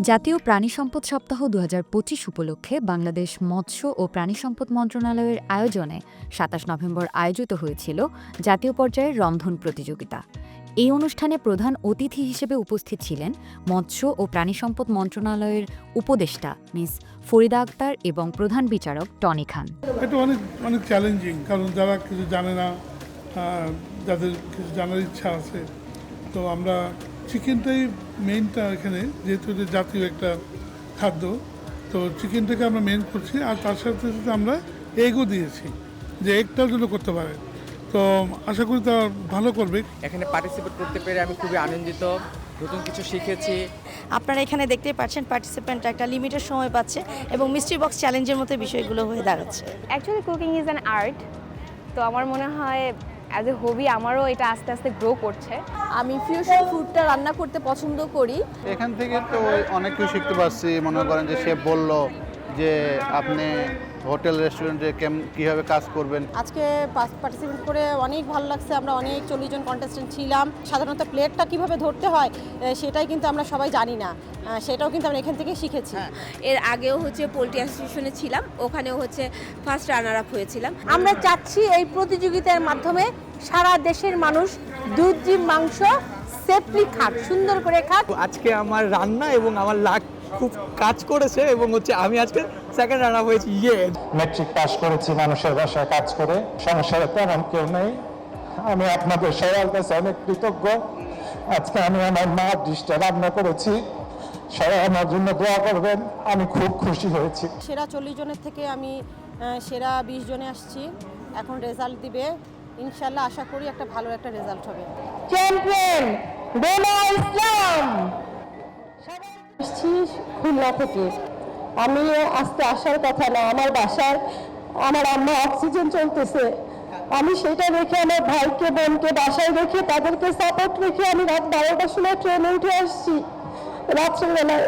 জাতীয় প্রাণী সম্পদ সপ্তাহ দু হাজার পঁচিশ উপলক্ষে বাংলাদেশ মৎস্য ও প্রাণী সম্পদ মন্ত্রণালয়ের আয়োজনে সাতাশ নভেম্বর আয়োজিত হয়েছিল জাতীয় পর্যায়ের রন্ধন প্রতিযোগিতা। এই অনুষ্ঠানে প্রধান অতিথি হিসেবে উপস্থিত ছিলেন মৎস্য ও প্রাণী সম্পদ মন্ত্রণালয়ের উপদেষ্টা মিস ফরিদা আক্তার এবং প্রধান বিচারক টনি খান। এটা অনেক অনেক চ্যালেঞ্জিং কারণ যারা কিছু জানে না যাদের কিছু জানার ইচ্ছা আছে, তো আমরা চিকেনটাই মেইনটা এখানে যেহেতু এটা জাতীয় একটা খাদ্য তো চিকেনটাকে আমরা মেন করছি আর তার সাথে সাথে আমরা এগও দিয়েছি যে এগটাও যেন করতে পারে। তো আশা করি তা ভালো করবে। এখানে পার্টিসিপেট করতে পেরে আমি খুবই আনন্দিত নতুন কিছু শিখেছি। আপনারা এখানে দেখতেই পাচ্ছেন পার্টিসিপেন্ট একটা লিমিটেড সময় পাচ্ছে এবং মিস্ট্রি বক্স চ্যালেঞ্জের মতো বিষয়গুলো হয়ে দাঁড়াচ্ছে। Actually cooking is an art তো আমার মনে হয় অ্যাজ এ হবি আমারও এটা আস্তে আস্তে গ্রো করছে। আমি ফিউশন ফুডটা রান্না করতে পছন্দ করি। এখান থেকে তো অনেক কিছু শিখতে পারছি। মনে করেন যে সে বলল যে আপনি হোটেল রেস্টুরেন্টে কেম কীভাবে কাজ করবেন? আজকে পার্টিসিপেট করে অনেক ভালো লাগছে আমরা অনেক চল্লিশ জন কন্টেস্টেন্ট ছিলাম। সাধারণত প্লেটটা কীভাবে ধরতে হয় সেটাই কিন্তু আমরা সবাই জানি না। সেটাও কিন্তু আমরা এখান থেকে শিখেছি। এর আগেও হচ্ছে পোলট্রি অ্যাসোসিয়েশনে ছিলাম ওখানেও হচ্ছে ফার্স্ট রানার আপ হয়েছিলাম। আমরা চাচ্ছি এই প্রতিযোগিতার মাধ্যমে সারা দেশের মানুষ দুধ ডিম মাংস সেফলি খাক সুন্দর করে খাক। আজকে আমার রান্না এবং আমার লাক খুব কাজ করেছে এবং হচ্ছে আমি আজকে সেকেন্ড রান্না হয়েছি ইয়ে মেট্রিক পাস করেছি মানুষের বাসায় কাজ করে। সংসারে তেমন কেউ নেই। আমি আপনাদের সবার কাছে অনেক কৃতজ্ঞ। আজকে আমি আমার মা ডিশটা রান্না করেছি। সবাই আমার জন্য দোয়া করবেন। আমি খুব খুশি হয়েছি। সেরা চল্লিশ জনের থেকে আমি সেরা বিশ জনে আসছি। এখন রেজাল্ট দিবে। ইনশাল্লাহ আশা করি একটা ভালো একটা রেজাল্ট হবে। চ্যাম্পিয়ন ডোনা ইসলাম খুলনা থেকে। আমি আসতে আসার কথা না, আমার বাসার আমার আম্মা অক্সিজেন চলতেছে। আমি সেটা দেখে আমার ভাইকে, বোনকে বাসায় রেখে তাদেরকে সাপোর্ট রেখে আমি রাত বারোটার সময় ট্রেনে উঠে আসছি। রাত্রেবেলায়।